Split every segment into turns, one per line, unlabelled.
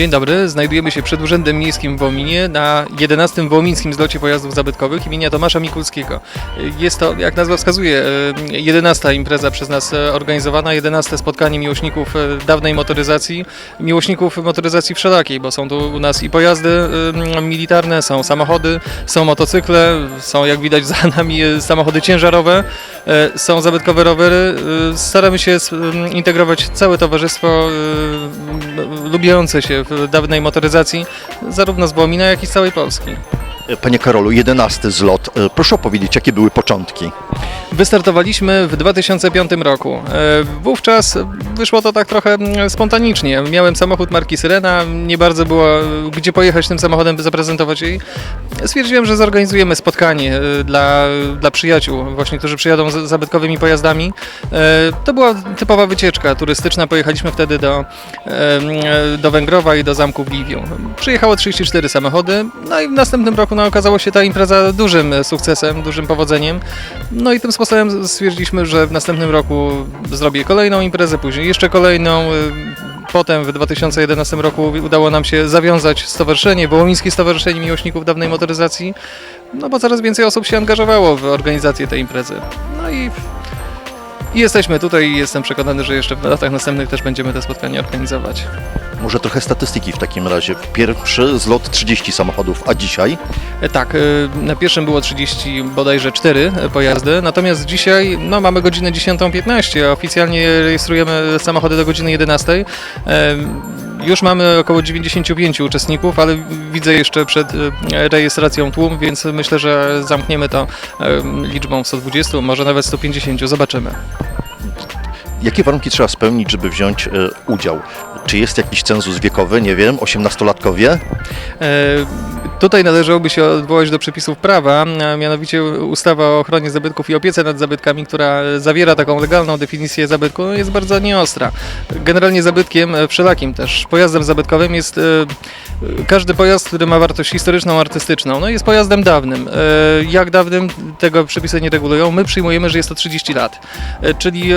Dzień dobry, znajdujemy się przed Urzędem Miejskim w Wominie na 11. Womińskim Zlocie Pojazdów Zabytkowych imienia Tomasza Mikulskiego. Jest to, jak nazwa wskazuje, e, 11. impreza przez nas e, organizowana, 11. spotkanie miłośników e, dawnej motoryzacji, miłośników motoryzacji wszelakiej, bo są tu u nas i pojazdy e, militarne, są samochody, są motocykle, są jak widać za nami e, samochody ciężarowe, e, są zabytkowe rowery. E, Staramy się integrować całe towarzystwo e, lubiące się dawnej motoryzacji, zarówno z Błomina, jak i z całej Polski.
Panie Karolu, 11 zlot. E, Proszę opowiedzieć, jakie były początki?
Wystartowaliśmy w 2005 roku. E, Wówczas wyszło to tak trochę mm, spontanicznie. Miałem samochód marki Syrena, nie bardzo było e, gdzie pojechać tym samochodem, by zaprezentować jej. Stwierdziłem, że zorganizujemy spotkanie e, dla, dla przyjaciół, właśnie, którzy przyjadą z zabytkowymi pojazdami. E, To była typowa wycieczka turystyczna. Pojechaliśmy wtedy do, do Węgrowa i do zamku w Liwiu. Przyjechało 34 samochody, no i w następnym roku no, okazała się ta impreza dużym sukcesem, dużym powodzeniem. No i tym sposobem stwierdziliśmy, że w następnym roku zrobię kolejną imprezę, później jeszcze kolejną. y, Potem w 2011 roku udało nam się zawiązać stowarzyszenie, Wołomińskie Stowarzyszenie Miłośników Dawnej Motoryzacji, no bo coraz więcej osób się angażowało w organizację tej imprezy. No i, i jesteśmy tutaj i jestem przekonany, że jeszcze w latach następnych też będziemy te spotkania organizować.
Może trochę statystyki w takim razie. Pierwszy zlot 30 samochodów, a dzisiaj?
E, Tak, y, na pierwszym było 30 bodajże 4 pojazdy, natomiast dzisiaj no, mamy godzinę 10.15, a oficjalnie rejestrujemy samochody do godziny 11. E, Już mamy około 95 uczestników, ale widzę jeszcze przed y, rejestracją tłum, więc myślę, że zamkniemy to e, liczbą 120, może nawet 150, zobaczymy.
Jakie warunki trzeba spełnić, żeby wziąć e, udział? Czy jest jakiś cenzus wiekowy, nie wiem, 18-latkowie?
Tutaj należałoby się odwołać do przepisów prawa, a mianowicie ustawa o ochronie zabytków i opiece nad zabytkami, która zawiera taką legalną definicję zabytku, no jest bardzo nieostra. Generalnie zabytkiem, e, wszelakim też, pojazdem zabytkowym jest e, każdy pojazd, który ma wartość historyczną, artystyczną. No jest pojazdem dawnym. E, Jak dawnym, tego przepisy nie regulują. My przyjmujemy, że jest to 30 lat. E, Czyli e,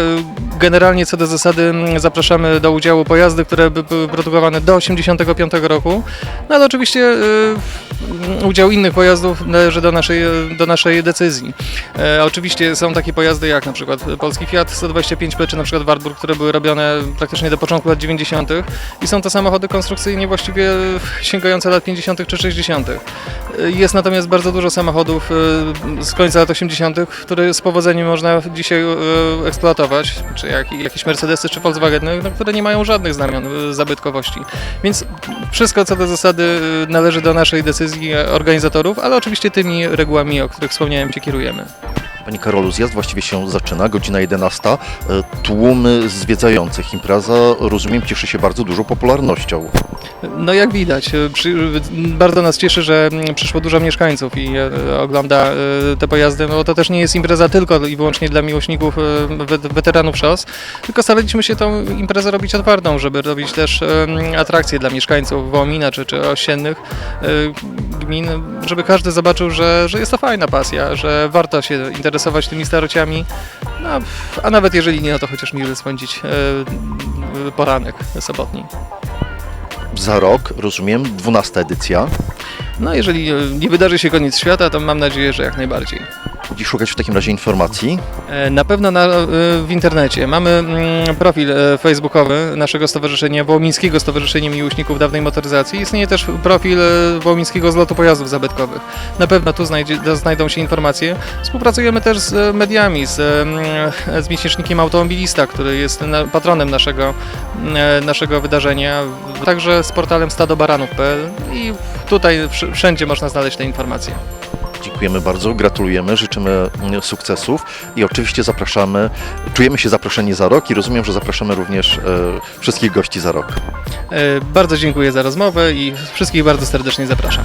generalnie co do zasady zapraszamy do udziału pojazdy, które by były produkowane do 85 roku. No ale oczywiście udział innych pojazdów należy do naszej, do naszej decyzji. Oczywiście są takie pojazdy jak na przykład polski Fiat 125P czy na przykład Wartburg, które były robione praktycznie do początku lat 90. i są to samochody konstrukcyjnie właściwie sięgające lat 50. czy 60. E, Jest natomiast bardzo dużo samochodów e, z końca lat 80., które z powodzeniem można dzisiaj e, eksploatować, czy jak, jakieś Mercedesy czy Volkswageny, no, które nie mają żadnych znamion zabytkowości. Więc wszystko co do zasady y, należy do naszej decyzji organizatorów, ale oczywiście tymi regułami, o których wspomniałem, się kierujemy.
Panie Karolu, zjazd właściwie się zaczyna, godzina 11. E, Tłumy zwiedzających. Impreza, rozumiem, cieszy się bardzo dużą popularnością.
No jak widać, przy, bardzo nas cieszy, że mm, przyszło dużo mieszkańców i e, ogląda e, te pojazdy, no bo to też nie jest impreza tylko i wyłącznie dla miłośników, e, wet- weteranów szos, tylko staraliśmy się tą imprezę robić otwartą, żeby robić też atrakcje dla mieszkańców Wołomina czy, czy ościennych e, gmin, żeby każdy zobaczył, że, że jest to fajna pasja, że warto się interesować tymi starociami, no, a nawet jeżeli nie, no to chociaż miły spędzić e, poranek sobotni.
Za rok, rozumiem, 12 edycja.
No, jeżeli e, nie wydarzy się koniec świata, to mam nadzieję, że jak najbardziej.
Gdzie szukać w takim razie informacji?
E, Na pewno na, e, w internecie. Mamy mm, profil e, facebookowy naszego stowarzyszenia, Wołomińskiego Stowarzyszenia Miłośników Dawnej Motoryzacji. Istnieje też profil Wołomińskiego Zlotu Pojazdów Zabytkowych. Na pewno tu znajdzie, znajdą się informacje. Współpracujemy też z mediami, z, z miesięcznikiem Automobilista, który jest patronem naszego, naszego wydarzenia, także z portalem stadobaranów.pl i tutaj wsz- wszędzie można znaleźć te informacje.
Dziękujemy bardzo, gratulujemy, życzymy mm, sukcesów i oczywiście zapraszamy, czujemy się zaproszeni za rok i rozumiem, że zapraszamy również e, wszystkich gości za rok.
E, Bardzo dziękuję za rozmowę i wszystkich bardzo serdecznie zapraszam.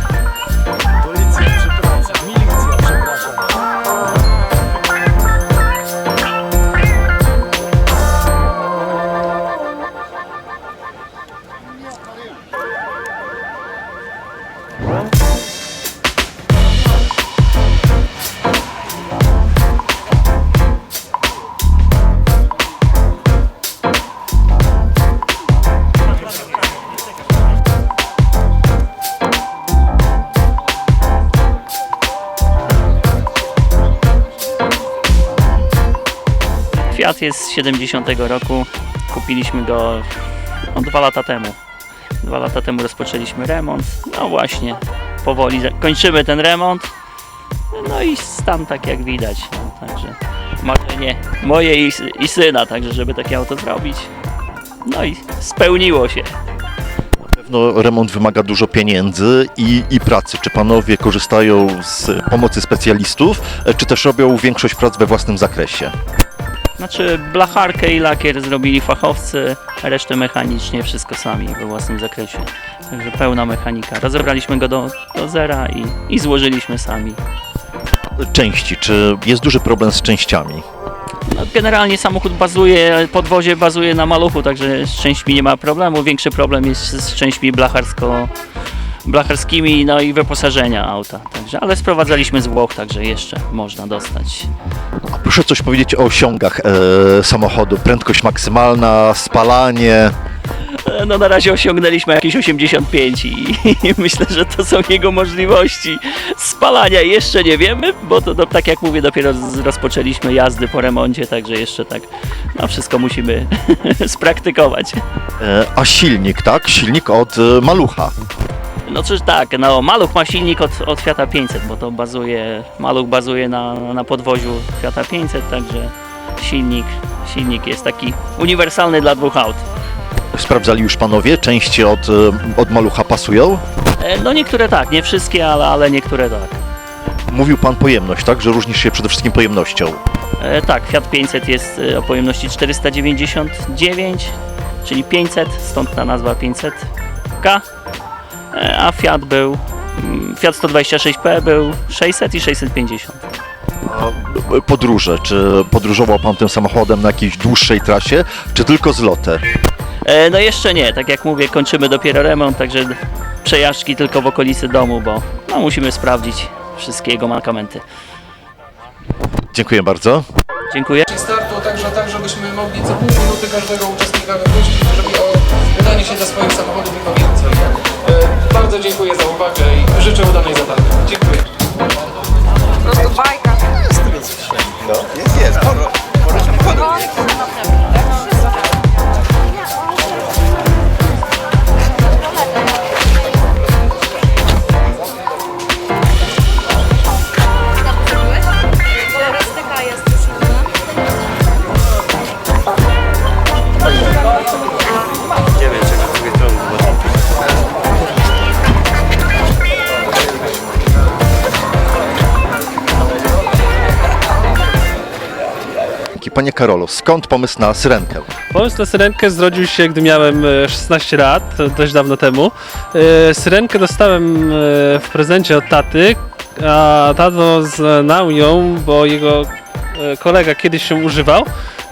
Fiat jest z 70 roku. Kupiliśmy go no, dwa lata temu. Dwa lata temu rozpoczęliśmy remont. No właśnie, powoli kończymy ten remont. No i stan tak jak widać. No, także marzenie moje i, i syna, także żeby takie auto zrobić. No i spełniło się.
Pewno remont wymaga dużo pieniędzy i, i pracy. Czy panowie korzystają z pomocy specjalistów, e, czy też robią większość prac we własnym zakresie?
Znaczy blacharkę i lakier zrobili fachowcy, resztę mechanicznie wszystko sami we własnym zakresie. Także pełna mechanika. Rozebraliśmy go do, do zera i, i złożyliśmy sami.
Części, czy jest duży problem z częściami?
No, generalnie samochód bazuje, podwozie bazuje na maluchu, także z częśćmi nie ma problemu. Większy problem jest z częśćmi blacharsko, blacharskimi, no i wyposażenia auta. Także, ale sprowadzaliśmy z Włoch, także jeszcze można dostać.
A proszę coś powiedzieć o osiągach e, samochodu. Prędkość maksymalna, spalanie.
E, No na razie osiągnęliśmy jakieś 85 i, i myślę, że to są jego możliwości spalania. Jeszcze nie wiemy, bo to, to tak jak mówię, dopiero z- rozpoczęliśmy jazdy po remoncie, także jeszcze tak no wszystko musimy spraktykować.
E, a silnik, tak? Silnik od e, malucha.
No cóż tak, no Maluch ma silnik od, od Fiata 500, bo to bazuje, Maluch bazuje na, na podwoziu Fiata 500, także silnik, silnik jest taki uniwersalny dla dwóch aut.
Sprawdzali już panowie, części od, e, od malucha pasują?
E, No niektóre tak, nie wszystkie, ale, ale niektóre tak.
Mówił pan pojemność, tak? Że różnisz się przede wszystkim pojemnością.
E, tak, Fiat 500 jest e, o pojemności 499, czyli 500, stąd ta nazwa 500K, e, a Fiat był, Fiat 126P był 600 i 650.
A e, podróże, czy podróżował pan tym samochodem na jakiejś dłuższej trasie, czy tylko zlotę?
E, no jeszcze nie, tak jak mówię, kończymy dopiero remont, także przejażdżki tylko w okolicy domu, bo no, musimy sprawdzić wszystkie jego mankamenty.
Dziękuję bardzo.
Dziękuję.
startu, także tak, żebyśmy mogli co pół minuty każdego uczestnika wypuścić, żeby wydanie się do swoich samochodów i po więcej. E, Bardzo dziękuję za uwagę i życzę udanej zabawy. Dziękuję.
Po prostu bajka. Turystyka
Panie Karolu, skąd pomysł na syrenkę?
Pomysł na syrenkę zrodził się, gdy miałem e, 16 lat, to dość dawno temu. E, Syrenkę dostałem e, w prezencie od taty, a tato znał ją, bo jego e, kolega kiedyś się używał.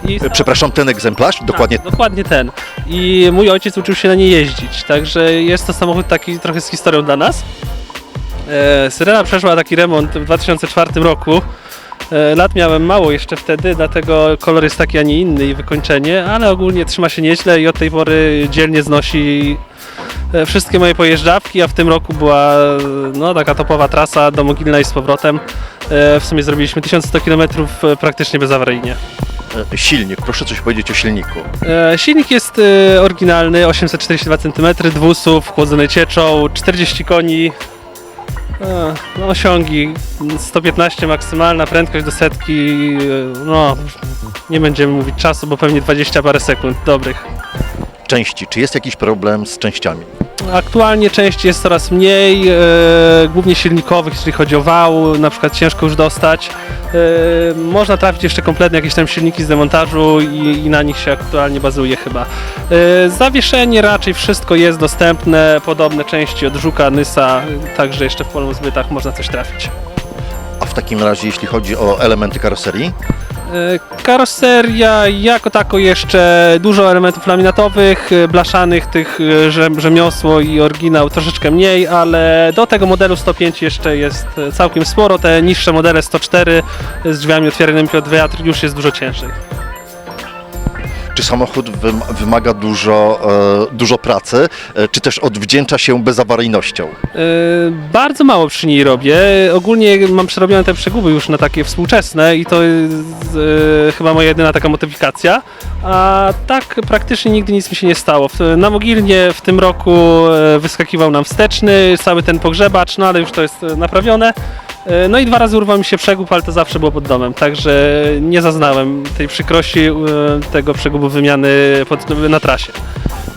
I
Przepraszam, ten egzemplarz? Dokładnie.
tak, dokładnie ten. I mój ojciec uczył się na niej jeździć, także jest to samochód taki trochę z historią dla nas. E, Syrena przeszła taki remont w 2004 roku. E, Lat miałem mało jeszcze wtedy, dlatego kolor jest taki, a nie inny i wykończenie, ale ogólnie trzyma się nieźle i od tej pory dzielnie znosi e, wszystkie moje pojeżdżawki, a w tym roku była e, no, taka topowa trasa do Mogilna i z powrotem. W sumie zrobiliśmy 1100 km praktycznie bezawaryjnie.
Silnik, proszę coś powiedzieć o silniku.
Silnik jest oryginalny, 842 cm, dwusów, chłodzony cieczą, 40 koni. No, osiągi 115 maksymalna prędkość do setki. No, nie będziemy mówić czasu, bo pewnie 20 parę sekund dobrych.
Części, czy jest jakiś problem z częściami?
Aktualnie części jest coraz mniej, e, głównie silnikowych, jeśli chodzi o wał, na przykład ciężko już dostać. E, można trafić jeszcze kompletnie jakieś tam silniki z demontażu i, i na nich się aktualnie bazuje chyba. E, zawieszenie raczej wszystko jest dostępne, podobne części od Żuka, Nysa, także jeszcze w polu zbytach można coś trafić.
A w takim razie, jeśli chodzi o elementy karoserii,
Karoseria jako tako jeszcze dużo elementów laminatowych, e, blaszanych, tych e, rze- rzemiosło i oryginał troszeczkę mniej, ale do tego modelu 105 jeszcze jest e, całkiem sporo. Te niższe modele 104 z drzwiami otwieranymi pod wiatr już jest dużo ciężej.
Czy samochód wym- wymaga dużo, e, dużo pracy, e, czy też odwdzięcza się bezawaryjnością?
E, Bardzo mało przy niej robię. Ogólnie mam przerobione te przeguby już na takie współczesne i to jest chyba moja jedyna taka modyfikacja. A tak praktycznie nigdy nic mi się nie stało. Na Mogilnie w tym roku wyskakiwał nam wsteczny, cały ten pogrzebacz, no ale już to jest naprawione. E, No i dwa razy urwał mi się przegub, ale to zawsze było pod domem, także nie zaznałem tej przykrości e, tego przegubu wymiany pod, na trasie.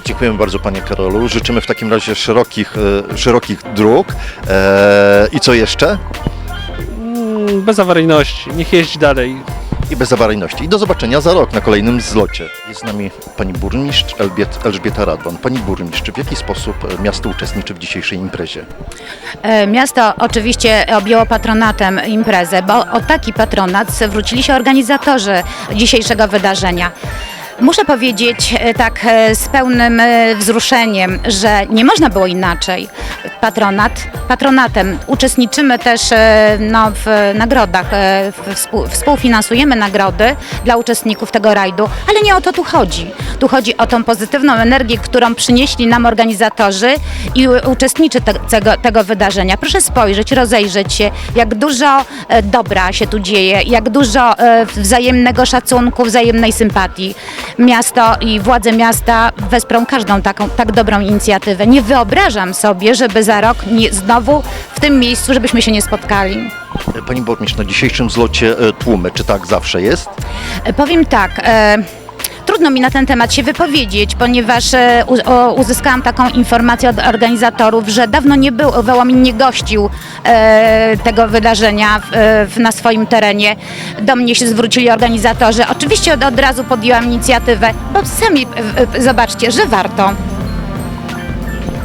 Dziękujemy bardzo Panie Karolu. Życzymy w takim razie szerokich, e, szerokich dróg. E, I co jeszcze?
Mm, Bez awaryjności, niech jeździ dalej.
I bezawaryjności. I do zobaczenia za rok na kolejnym zlocie. Jest z nami Pani Burmistrz Elżbieta Radwan. Pani Burmistrz, w jaki sposób e, miasto uczestniczy w dzisiejszej imprezie?
E, Miasto oczywiście objęło patronatem imprezę, bo o taki patronat zwrócili się organizatorzy dzisiejszego wydarzenia. Muszę powiedzieć e, tak e, z pełnym e, wzruszeniem, że nie można było inaczej. Patronat, patronatem. Uczestniczymy też no, w nagrodach, współfinansujemy nagrody dla uczestników tego rajdu, ale nie o to tu chodzi. Tu chodzi o tą pozytywną energię, którą przynieśli nam organizatorzy i u- uczestnicy te, tego, tego wydarzenia. Proszę spojrzeć, rozejrzeć się, jak dużo dobra się tu dzieje, jak dużo wzajemnego szacunku, wzajemnej sympatii. Miasto i władze miasta wesprą każdą taką tak dobrą inicjatywę. Nie wyobrażam sobie, żeby za rok nie, znowu w tym miejscu, żebyśmy się nie spotkali.
Pani Burmistrz, na dzisiejszym zlocie e, tłumy, czy tak zawsze jest?
E, Powiem tak. E, Trudno mi na ten temat się wypowiedzieć, ponieważ e, uzyskałam taką informację od organizatorów, że dawno nie był, Wołomin nie gościł e, tego wydarzenia e, na swoim terenie. Do mnie się zwrócili organizatorzy. Oczywiście od, od razu podjęłam inicjatywę, bo sami zobaczcie, że warto.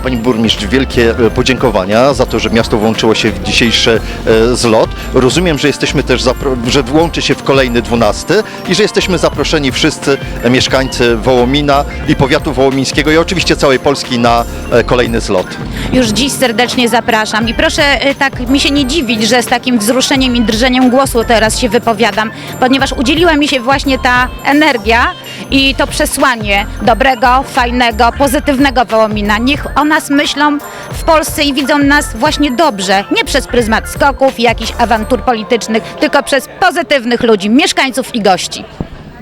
Pani Burmistrz, wielkie e, podziękowania za to, że miasto włączyło się w dzisiejszy e, zlot. Rozumiem, że jesteśmy też, że włączy się w kolejny 12 i że jesteśmy zaproszeni wszyscy e, mieszkańcy Wołomina i powiatu wołomińskiego i oczywiście całej Polski na kolejny zlot.
Już dziś serdecznie zapraszam i proszę tak mi się nie dziwić, że z takim wzruszeniem i drżeniem głosu teraz się wypowiadam, ponieważ udzieliła mi się właśnie ta energia i to przesłanie dobrego, fajnego, pozytywnego Wołomina. Niech o nas myślą w Polsce i widzą nas właśnie dobrze, nie przez pryzmat skoków i jakichś awantur politycznych, tylko przez pozytywnych ludzi, mieszkańców i gości.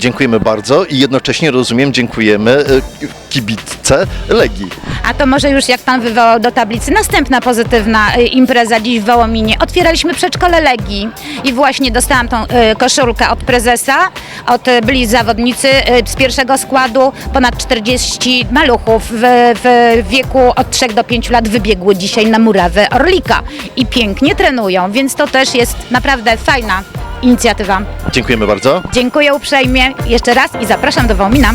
Dziękujemy bardzo i jednocześnie rozumiem, dziękujemy e, kibitce Legii.
A to może już jak pan wywołał do tablicy, następna pozytywna y, impreza dziś w Wołominie. Otwieraliśmy przedszkole Legii i właśnie dostałam tą y, koszulkę od prezesa, od byli zawodnicy z pierwszego składu, ponad 40 maluchów w, w wieku od 3 do 5 lat wybiegły dzisiaj na murawę Orlika i pięknie trenują, więc to też jest naprawdę fajna inicjatywa.
Dziękujemy bardzo.
Dziękuję uprzejmie jeszcze raz i zapraszam do Wołomina.